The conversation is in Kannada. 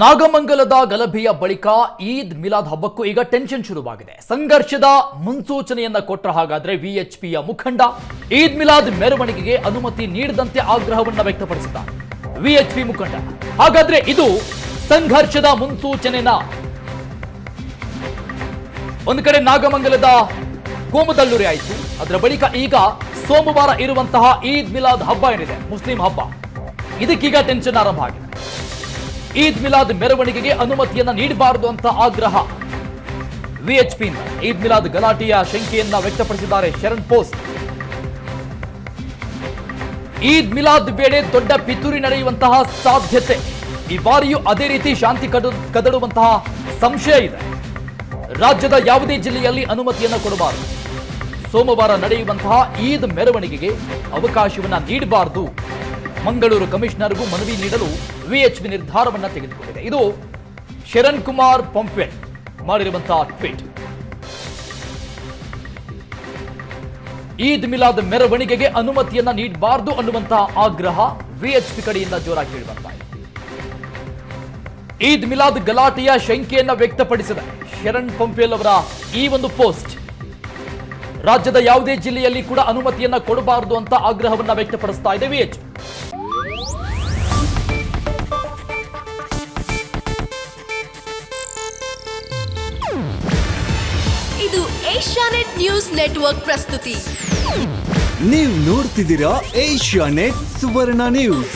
ನಾಗಮಂಗಲದ ಗಲಭೆಯ ಬಳಿಕ ಈದ್ ಮಿಲಾದ್ ಹಬ್ಬಕ್ಕೂ ಈಗ ಟೆನ್ಷನ್ ಶುರುವಾಗಿದೆ. ಸಂಘರ್ಷದ ಮುನ್ಸೂಚನೆಯನ್ನ ಕೊಟ್ಟ ಹಾಗಾದ್ರೆ ವಿಎಚ್ಪಿಯ ಮುಖಂಡ ಈದ್ ಮಿಲಾದ್ ಮೆರವಣಿಗೆಗೆ ಅನುಮತಿ ನೀಡದಂತೆ ಆಗ್ರಹವನ್ನ ವ್ಯಕ್ತಪಡಿಸಿದ್ದಾರೆ. ವಿಎಚ್ಪಿ ಮುಖಂಡ, ಹಾಗಾದ್ರೆ ಇದು ಸಂಘರ್ಷದ ಮುನ್ಸೂಚನೆನ? ಒಂದು ಕಡೆ ನಾಗಮಂಗಲದ ಕೋಮದಲ್ಲೂರಿ ಆಯಿತು, ಅದರ ಬಳಿಕ ಈಗ ಸೋಮವಾರ ಇರುವಂತಹ ಈದ್ ಮಿಲಾದ್ ಹಬ್ಬ ಏನಿದೆ, ಮುಸ್ಲಿಂ ಹಬ್ಬ. ಇದಕ್ಕೀಗ ಟೆನ್ಷನ್ ಆರಂಭ ಆಗಿದೆ. ಈದ್ ಮಿಲಾದ್ ಮೆರವಣಿಗೆಗೆ ಅನುಮತಿಯನ್ನ ನೀಡಬಾರದು ಅಂತ ಆಗ್ರಹ. ವಿಎಚ್ಪಿ ಈದ್ ಮಿಲಾದ್ ಗಲಾಟೆಯ ಶಂಕೆಯನ್ನ ವ್ಯಕ್ತಪಡಿಸಿದ್ದಾರೆ ಶರಣ್ ಪೋಸ್ಟ್. ಈದ್ ಮಿಲಾದ್ ವೇಳೆ ದೊಡ್ಡ ಪಿತೂರಿ ನಡೆಯುವಂತಹ ಸಾಧ್ಯತೆ. ಈ ಬಾರಿಯೂ ಅದೇ ರೀತಿ ಶಾಂತಿ ಕದಡುವಂತಹ ಸಂಶಯ ಇದೆ. ರಾಜ್ಯದ ಯಾವುದೇ ಜಿಲ್ಲೆಯಲ್ಲಿ ಅನುಮತಿಯನ್ನು ಕೊಡಬಾರದು. ಸೋಮವಾರ ನಡೆಯುವಂತಹ ಈದ್ ಮೆರವಣಿಗೆಗೆ ಅವಕಾಶವನ್ನು ನೀಡಬಾರದು. ಮಂಗಳೂರು ಕಮಿಷನರ್ಗೂ ಮನವಿ ನೀಡಲು ವಿಎಚ್ಪಿ ನಿರ್ಧಾರವನ್ನು ತೆಗೆದುಕೊಂಡಿದೆ. ಇದು ಶರಣ್ ಕುಮಾರ್ ಪಂಪ್ವೆಟ್ ಮಾಡಿರುವಂತಹ ಟ್ವೀಟ್. ಈದ್ ಮಿಲಾದ್ ಮೆರವಣಿಗೆಗೆ ಅನುಮತಿಯನ್ನ ನೀಡಬಾರದು ಅನ್ನುವಂತಹ ಆಗ್ರಹ ವಿಎಚ್ಪಿ ಕಡೆಯಿಂದ ಜೋರಾಗಿ ಕೇಳಿ ಈದ್ ಮಿಲಾದ್ ಗಲಾಟೆಯ ಶಂಕೆಯನ್ನ ವ್ಯಕ್ತಪಡಿಸಿದ ಶರಣ್ ಪಂಪೇಲ್ ಅವರ ಈ ಒಂದು ಪೋಸ್ಟ್ ರಾಜ್ಯದ ಯಾವುದೇ ಜಿಲ್ಲೆಯಲ್ಲಿ ಕೂಡ ಅನುಮತಿಯನ್ನ ಕೊಡಬಾರದು ಅಂತ ಆಗ್ರಹವನ್ನ ವ್ಯಕ್ತಪಡಿಸ್ತಾ ಇದೆ ವಿಎಚ್. ಇದು ಏಷ್ಯಾನೆಟ್ ನ್ಯೂಸ್ ನೆಟ್ವರ್ಕ್ ಪ್ರಸ್ತುತಿ. ನೀವು ನೋಡ್ತಿದ್ದೀರಾ ಏಷ್ಯಾ ನೆಟ್ ಸುವರ್ಣ ನ್ಯೂಸ್.